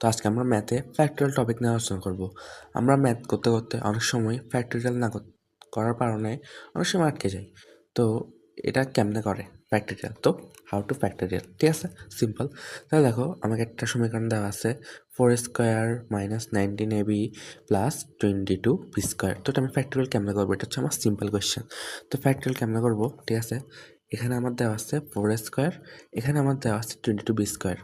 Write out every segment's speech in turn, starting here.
তো আজকে আমরা ম্যাথে ফ্যাক্টরিয়াল টপিক নিয়ে আলোচনা করব। আমরা ম্যাথ করতে করতে অনেক সময় ফ্যাক্টরিয়াল না করার কারণে অনেক সময় আটকে যাই। তো এটা কেমনে করে ফ্যাক্টরিয়াল তো হাউ টু ফ্যাক্টরিয়াল ঠিক আছে? সিম্পল তাহলে দেখো, আমাকে একটা সমীকরণ দেওয়া আছে four square minus nineteen A B plus twenty two B square তো আমি ফ্যাক্টরিয়াল কেমনে করব? এটা হচ্ছে আমার সিম্পল কোয়েশ্চেন তো ফ্যাক্টরিয়াল কেমনে করব? ঠিক আছে? এখানে আমার দেওয়া আছে ফোর স্কোয়ার এখানে আমার দেওয়া আছে টোয়েন্টি টু বি স্কোয়ার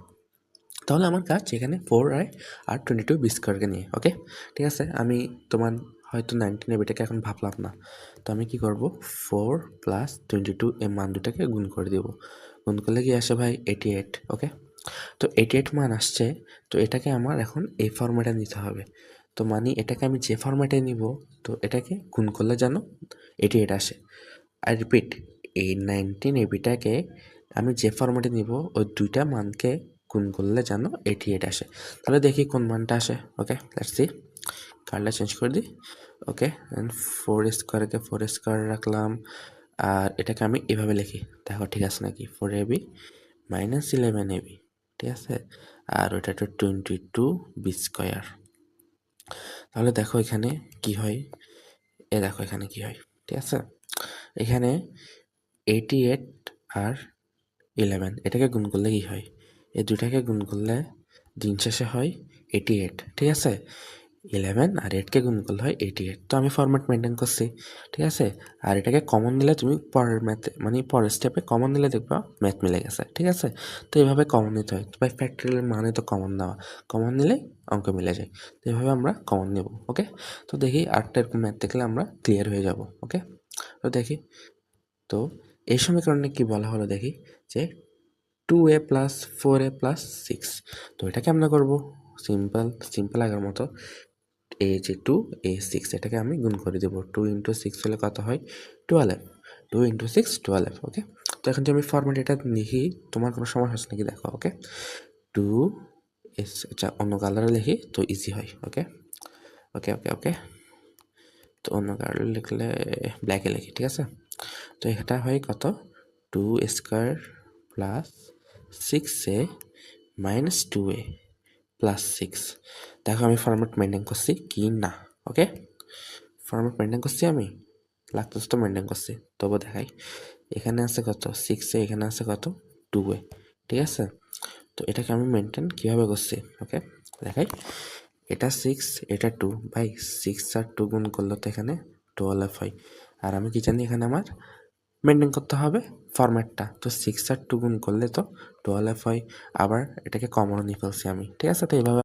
তাহলে আমার কাজ এখানে four I R twenty two B স্কোয়ারকে নিয়ে ওকে ঠিক আছে, আমি তোমার হয়তো নাইনটিন এবিটাকে এখন ভাবলাম না। তো আমি কি করব? ফোর প্লাস টোয়েন্টি টু এই মান দুটাকে গুণ করে দেবো। গুণ করলে কি আসে ভাই? এইটি এইট ওকে তো এইটি এইট মান আসছে, তো এটাকে আমার এখন এই ফর্ম্যাটে নিতে হবে। তো মানে এটাকে আমি যে ফর্ম্যাটে নিব, তো এটাকে গুণ করলে যেন এইটি এইট আসে। আর রিপিট এই নাইনটিন এবিটাকে আমি যে ফর্ম্যাটে নিব, ওই দুইটা মানকে গুণ করলে যেন এইটি এইট আসে। তাহলে দেখি কোন মানটা আসে। ওকে লেটস সি চেঞ্জ করে দিই। ওকে ফোর স্কোয়ারকে ফোর স্কোয়ার রাখলাম। আর এটাকে আমি এভাবে লিখি। দেখো, ঠিক আছে নাকি? Four A B minus eleven A B ঠিক আছে? আর ওটা তো টোয়েন্টি টু বি স্কোয়ার তাহলে দেখো এখানে কি হয়? এ দেখো এখানে কি হয়, ঠিক আছে? এখানে এইটি এইট আর ইলেভেন এটাকে গুণ করলে কি হয়? এই দুটাকে গুণ করলে দিন শেষে হয় এইটি এইট ঠিক আছে? ইলেভেন আর এইটকে গুণ করলে হয় এইটি এইট তো আমি ফরম্যাট মেনটেন করছি, ঠিক আছে? আর এটাকে কমন নিলে তুমি পরের ম্যাথে মানে পরের স্টেপে কমন নিলে দেখবা ম্যাথ মিলে গেছে, ঠিক আছে? তো এইভাবে কমন নিতে হয়। বাই ফ্যাক্টরিয়াল মানে তো কমন নেওয়া কমন নিলেই অঙ্ক মিলে যায়। তো এইভাবে আমরা কমন নেব ওকে তো দেখি আটটা এরকম ম্যাথ দেখলে আমরা ক্লিয়ার হয়ে যাব ওকে তো দেখি। তো এই সমীকরণে কি বলা হলো দেখি? যে two A plus four A plus six তো এটা কেমন করব সিম্পল সিম্পল আগের মতো। এ যে টু এ সিক্স এটাকে আমি গুণ করে দেবো। টু ইন্টু সিক্স হলে কত হয়? Twelve two into six twelve okay তো এখন যদি আমি ফর্মেট এটা লিখি, তোমার কোনো সমস্যা হচ্ছে নাকি দেখো ওকে টু এস আচ্ছা অন্য কালারে লিখি তো ইজি হয় ওকে ওকে ওকে ওকে তো অন্য কালারে লিখলে ব্ল্যাকে লিখি, ঠিক আছে? তো এটা হয় কত? Two square plus six A minus two A plus six দেখো আমি ফর্মেট মেনটেন করছি কি না ওকে ফর্মেট মেনটেন করছি আমি? লাগতেছে তো মেনটেন করছি তবু দেখাই। এখানে আছে কত? সিক্স এ এখানে আছে কত? টু এ ঠিক আছে? তো এটাকে আমি মেনটেন কীভাবে করছি ওকে দেখাই। এটা সিক্স এটা টু ভাই সিক্স আর টু গুণ করলে তো এখানে টুয়েলভ হয়। আর আমি কি জানি এখানে আমার মেনটেন করতে হবে ফরম্যাটটা তো সিক্স আর টু গুণ করলে তো টুয়েলভ হয়। আবার এটাকে কমনও নিয়ে ফেলছি আমি। ঠিক আছে? তো এইভাবে